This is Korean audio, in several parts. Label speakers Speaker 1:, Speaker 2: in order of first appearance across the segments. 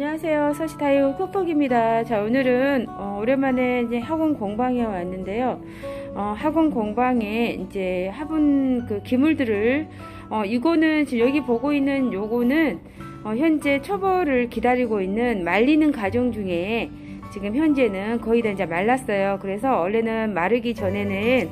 Speaker 1: 안녕하세요. 서시다이오 쿡북입니다. 자, 오늘은 어, 오랜만에 이제 학원 공방에 왔는데요. 어, 학원 공방에 이제 화분 그 기물들을 어, 이거는 지금 여기 보고 있는 요거는 어, 현재 처벌을 기다리고 있는 말리는 과정 중에 지금 현재는 거의 다 이제 말랐어요. 그래서 원래는 마르기 전에는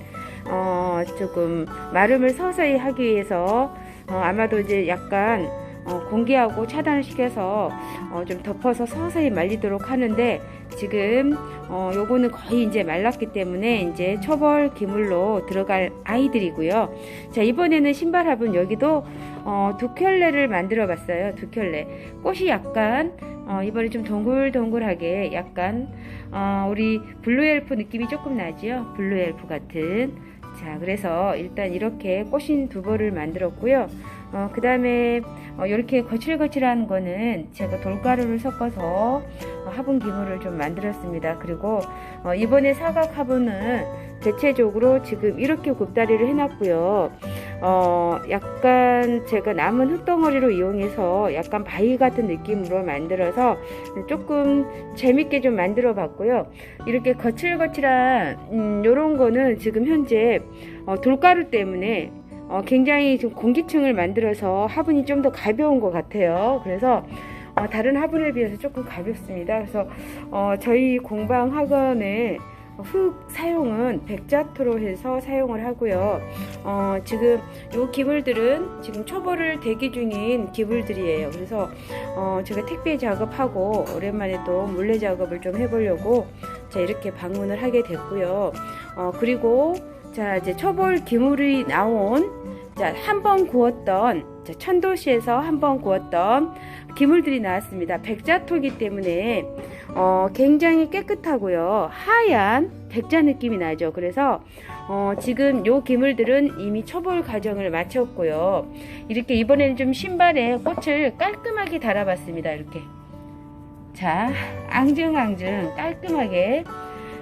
Speaker 1: 어, 조금 마름을 서서히 하기 위해서 어, 아마도 이제 약간 어, 공기하고 차단을 시켜서 어, 좀 덮어서 서서히 말리도록 하는데 지금 어, 요거는 거의 이제 말랐기 때문에 이제 초벌 기물로 들어갈 아이들이고요. 자 이번에는 신발 화분 여기도 어, 두 켤레를 만들어 봤어요. 두 켤레 꽃이 약간 어, 이번에 좀 동글동글하게 약간 어, 우리 블루엘프 느낌이 조금 나지요. 블루엘프 같은 자 그래서 일단 이렇게 꽃인 두 벌을 만들었고요. 어, 그 다음에 어, 이렇게 거칠거칠한 거는 제가 돌가루를 섞어서 어, 화분 기물을 좀 만들었습니다. 그리고 어, 이번에 사각 화분은 대체적으로 지금 이렇게 굽다리를 해놨고요. 어, 약간 제가 남은 흙덩어리로 이용해서 약간 바위 같은 느낌으로 만들어서 조금 재밌게 좀 만들어 봤고요. 이렇게 거칠거칠한 음, 요런 거는 지금 현재 어, 돌가루 때문에 어, 굉장히 좀 공기층을 만들어서 화분이 좀 더 가벼운 것 같아요. 그래서 어, 다른 화분에 비해서 조금 가볍습니다. 그래서 어, 저희 공방 학원의 흙 사용은 백자토로 해서 사용을 하고요. 어, 지금 요 기물들은 지금 초벌을 대기 중인 기물들이에요. 그래서 어, 제가 택배 작업하고 오랜만에 또 물레 작업을 좀 해보려고 자 이렇게 방문을 하게 됐고요. 어, 그리고 자 이제 초벌 기물이 나온 자 한 번 구웠던 자, 천도시에서 한 번 구웠던 기물들이 나왔습니다. 백자토기 때문에 어, 굉장히 깨끗하고요. 하얀 백자 느낌이 나죠. 그래서 어, 지금 요 기물들은 이미 초벌 과정을 마쳤고요. 이렇게 이번에는 좀 신발에 꽃을 깔끔하게 달아봤습니다. 이렇게. 자, 앙증앙증 깔끔하게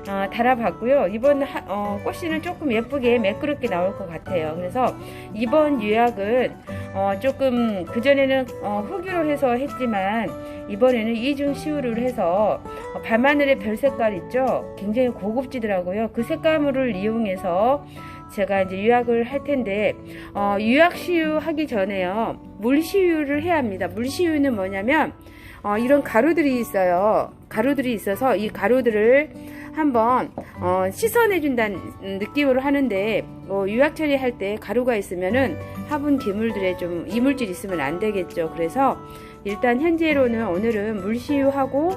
Speaker 1: 어, 달아봤고요. 이번 하, 어, 꽃씨는 조금 예쁘게 매끄럽게 나올 것 같아요. 그래서 이번 유약은 어, 조금 그전에는 어, 후기로 해서 했지만 이번에는 이중 시우를 해서 어, 밤하늘의 별 색깔 있죠? 굉장히 고급지더라고요. 그 색감을 이용해서 제가 이제 유약을 할 텐데 어, 유약 시유 하기 전에요. 물 시유를 해야 합니다. 물 시유는 뭐냐면 어, 이런 가루들이 있어요. 가루들이 있어서 이 가루들을 한번 어, 씻어내 준다는 느낌으로 하는데 어, 유약 처리할 때 가루가 있으면은 화분 기물들에 좀 이물질 있으면 안 되겠죠. 그래서 일단 현재로는 오늘은 물시유하고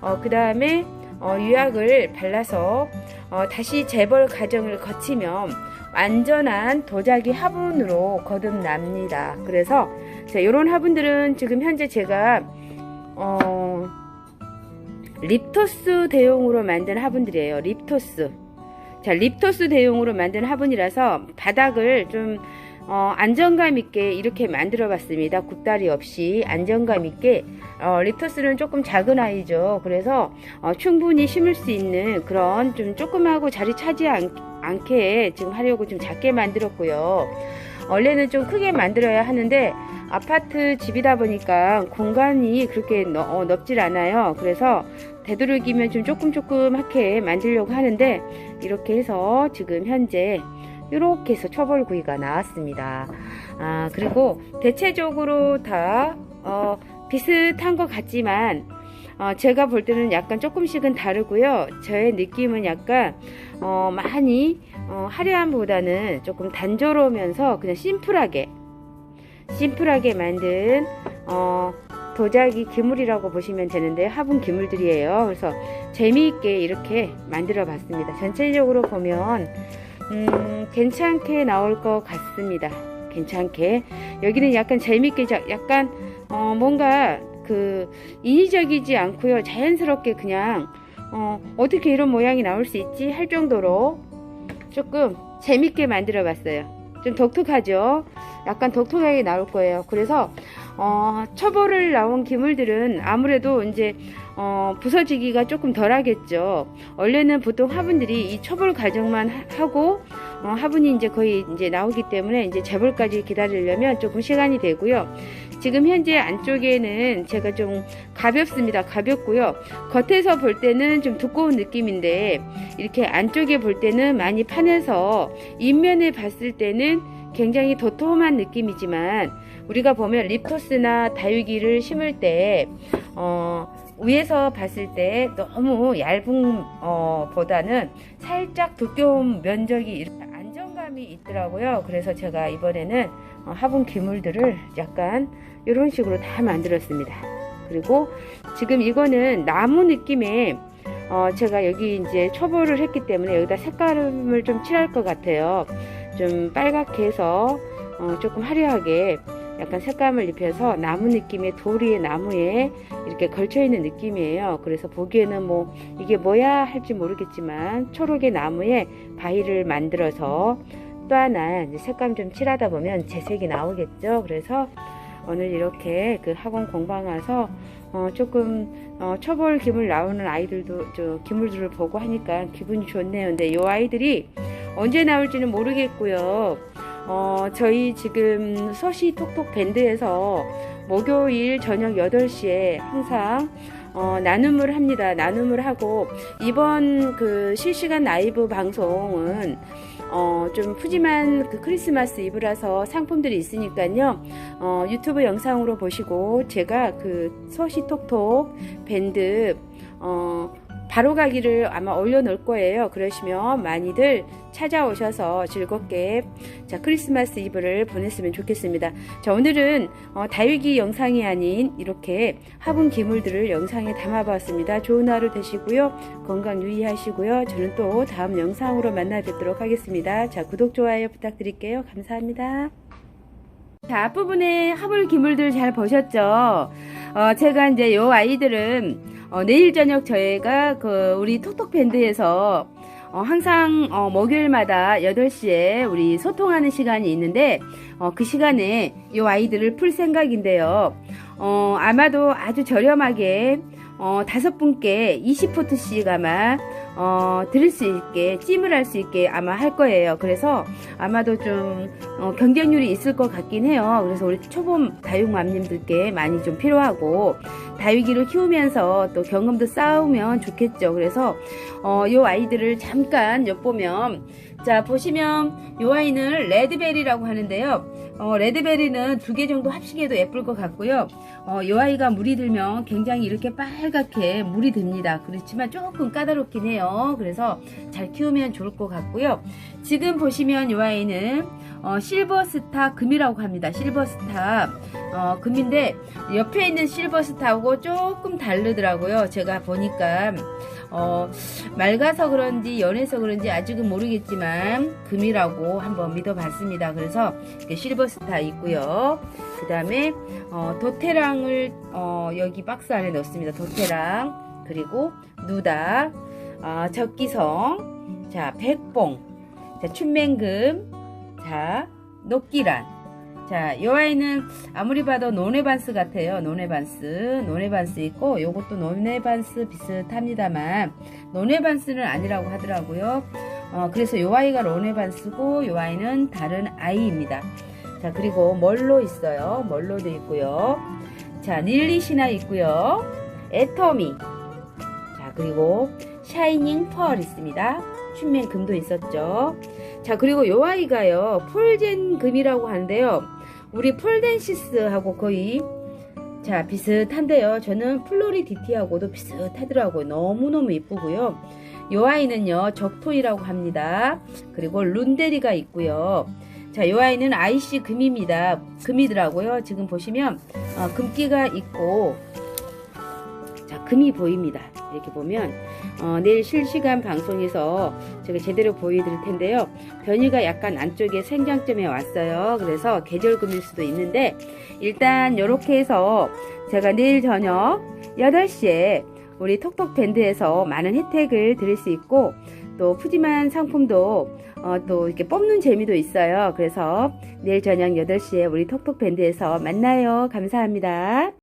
Speaker 1: 어, 그 다음에 어, 유약을 발라서 어, 다시 재벌 과정을 거치면 완전한 도자기 화분으로 거듭납니다. 그래서 자, 이런 화분들은 지금 현재 제가 어, 립토스 대용으로 만든 화분들이에요. 립토스. 자, 립토스 대용으로 만든 화분이라서 바닥을 좀 어, 안정감 있게 이렇게 만들어 봤습니다. 굽다리 없이 안정감 있게 어, 립토스는 조금 작은 아이죠. 그래서 어, 충분히 심을 수 있는 그런 좀 조그마하고 자리 차지 않, 않게 지금 하려고 좀 작게 만들었고요. 원래는 좀 크게 만들어야 하는데 아파트 집이다 보니까 공간이 그렇게 너, 어, 넓질 않아요. 그래서 되도록이면 좀 조금 조금 하게 만들려고 하는데 이렇게 해서 지금 현재 이렇게 해서 초벌구이가 나왔습니다. 아 그리고 대체적으로 다 어, 비슷한 것 같지만 어, 제가 볼 때는 약간 조금씩은 다르고요. 저의 느낌은 약간 어, 많이 어, 화려함보다는 조금 단조로우면서 그냥 심플하게 심플하게 만든 어, 도자기 기물이라고 보시면 되는데 화분 기물들이에요. 그래서 재미있게 이렇게 만들어 봤습니다. 전체적으로 보면 음, 괜찮게 나올 것 같습니다. 괜찮게 여기는 약간 재미있게 약간 어, 뭔가 그 인위적이지 않고요. 자연스럽게 그냥 어, 어떻게 이런 모양이 나올 수 있지 할 정도로 조금 재밌게 만들어 봤어요. 좀 독특하죠. 약간 독특하게 나올 거예요. 그래서 어, 초보를 나온 기물들은 아무래도 이제 어, 부서지기가 조금 덜 하겠죠. 원래는 보통 화분들이 이 초벌 과정만 하고 어, 화분이 이제 거의 이제 나오기 때문에 이제 재벌까지 기다리려면 조금 시간이 되고요. 지금 현재 안쪽에는 제가 좀 가볍습니다. 가볍고요. 겉에서 볼 때는 좀 두꺼운 느낌인데 이렇게 안쪽에 볼 때는 많이 파내서 인면에 봤을 때는 굉장히 도톰한 느낌이지만 우리가 보면 립토스나 다육이를 심을 때 어, 위에서 봤을 때 너무 얇은 어, 보다는 살짝 두꺼운 면적이 안정감이 있더라고요. 그래서 제가 이번에는 어, 화분 기물들을 약간 이런 식으로 다 만들었습니다. 그리고 지금 이거는 나무 느낌의 어, 제가 여기 이제 초보를 했기 때문에 여기다 색깔을 좀 칠할 것 같아요. 좀 빨갛게 해서 어, 조금 화려하게 약간 색감을 입혀서 나무 느낌의 도리의 나무에 이렇게 걸쳐 있는 느낌이에요. 그래서 보기에는 뭐 이게 뭐야 할지 모르겠지만 초록의 나무에 바위를 만들어서 또 하나 색감 좀 칠하다 보면 재색이 나오겠죠. 그래서 오늘 이렇게 그 학원 공방 와서 어 조금 어 초벌 기물 나오는 아이들도 저 기물들을 보고 하니까 기분이 좋네요. 근데 이 아이들이 언제 나올지는 모르겠고요. 어 저희 지금 서시 톡톡 밴드에서 목요일 저녁 8시에 항상 어, 나눔을 합니다. 나눔을 하고 이번 그 실시간 라이브 방송은 어, 좀 푸짐한 그 크리스마스 이브라서 상품들이 있으니까요. 어, 유튜브 영상으로 보시고 제가 그 서시톡톡 밴드 어, 바로 가기를 아마 올려놓을 거예요. 그러시면 많이들 찾아오셔서 즐겁게 자 크리스마스 이브를 보냈으면 좋겠습니다. 자 오늘은 어, 다육이 영상이 아닌 이렇게 화분 기물들을 영상에 담아봤습니다. 좋은 하루 되시고요. 건강 유의하시고요. 저는 또 다음 영상으로 만나 뵙도록 하겠습니다. 자 구독 좋아요 부탁드릴게요. 감사합니다. 자 앞부분에 화분 기물들 잘 보셨죠? 어, 제가 이제 요 아이들은 어, 내일 저녁 저희가 그 우리 톡톡 밴드에서 어, 항상 어, 목요일마다 8시에 우리 소통하는 시간이 있는데 어, 그 시간에 이 아이들을 풀 생각인데요. 어, 아마도 아주 저렴하게 어, 다섯 분께 20포트씩 아마 어, 들을 수 있게 찜을 할 수 있게 아마 할 거예요. 그래서 아마도 좀 어, 경쟁률이 있을 것 같긴 해요. 그래서 우리 초보 다육맘님들께 많이 좀 필요하고 다육이를 키우면서 또 경험도 쌓으면 좋겠죠. 그래서 어, 요 아이들을 잠깐 엿보면 자 보시면 요 아이는 레드베리라고 하는데요. 어, 레드베리는 두 개 정도 합식해도 예쁠 것 같고요. 어, 요 아이가 물이 들면 굉장히 이렇게 빨갛게 물이 듭니다. 그렇지만 조금 까다롭긴 해요. 그래서 잘 키우면 좋을 것 같고요. 지금 보시면 요 아이는 어, 실버스타 금이라고 합니다. 실버스타 어, 금인데 옆에 있는 실버스타하고 조금 다르더라고요. 제가 보니까 어, 맑아서 그런지 연해서 그런지 아직은 모르겠지만 금이라고 한번 믿어봤습니다. 그래서 실버스타 있고요. 그 다음에 어, 도테 랑을 어, 여기 박스 안에 넣습니다. 도테랑 그리고 누다 어, 적기성 자 백봉 자 춘맹금 자 녹기란 자, 이 아이는 아무리 봐도 노네반스 같아요. 노네반스. 노네반스 있고, 요것도 노네반스 비슷합니다만, 노네반스는 아니라고 하더라고요. 어, 그래서 요 아이가 노네반스고, 요 아이는 다른 아이입니다. 자, 그리고 멀로 있어요. 멀로도 있고요. 자, 닐리시나 있고요. 에터미. 자, 그리고 샤이닝 펄 있습니다. 춘맨 금도 있었죠. 자, 그리고 요 아이가요. 폴젠 금이라고 하는데요. 우리 폴덴시스하고 거의 자 비슷한데요. 저는 플로리디티하고도 비슷하더라고요. 너무너무 이쁘고요. 요 아이는요 적토이라고 합니다. 그리고 룬데리가 있고요. 자, 요 아이는 아이씨 금입니다. 금이더라고요. 지금 보시면 어, 금기가 있고 자 금이 보입니다. 이렇게 보면 어, 내일 실시간 방송에서 제가 제대로 보여드릴 텐데요. 변이가 약간 안쪽에 생장점에 왔어요. 그래서 계절금일 수도 있는데 일단 이렇게 해서 제가 내일 저녁 8시에 우리 톡톡 밴드에서 많은 혜택을 드릴 수 있고 또 푸짐한 상품도 어, 또 이렇게 뽑는 재미도 있어요. 그래서 내일 저녁 8시에 우리 톡톡 밴드에서 만나요. 감사합니다.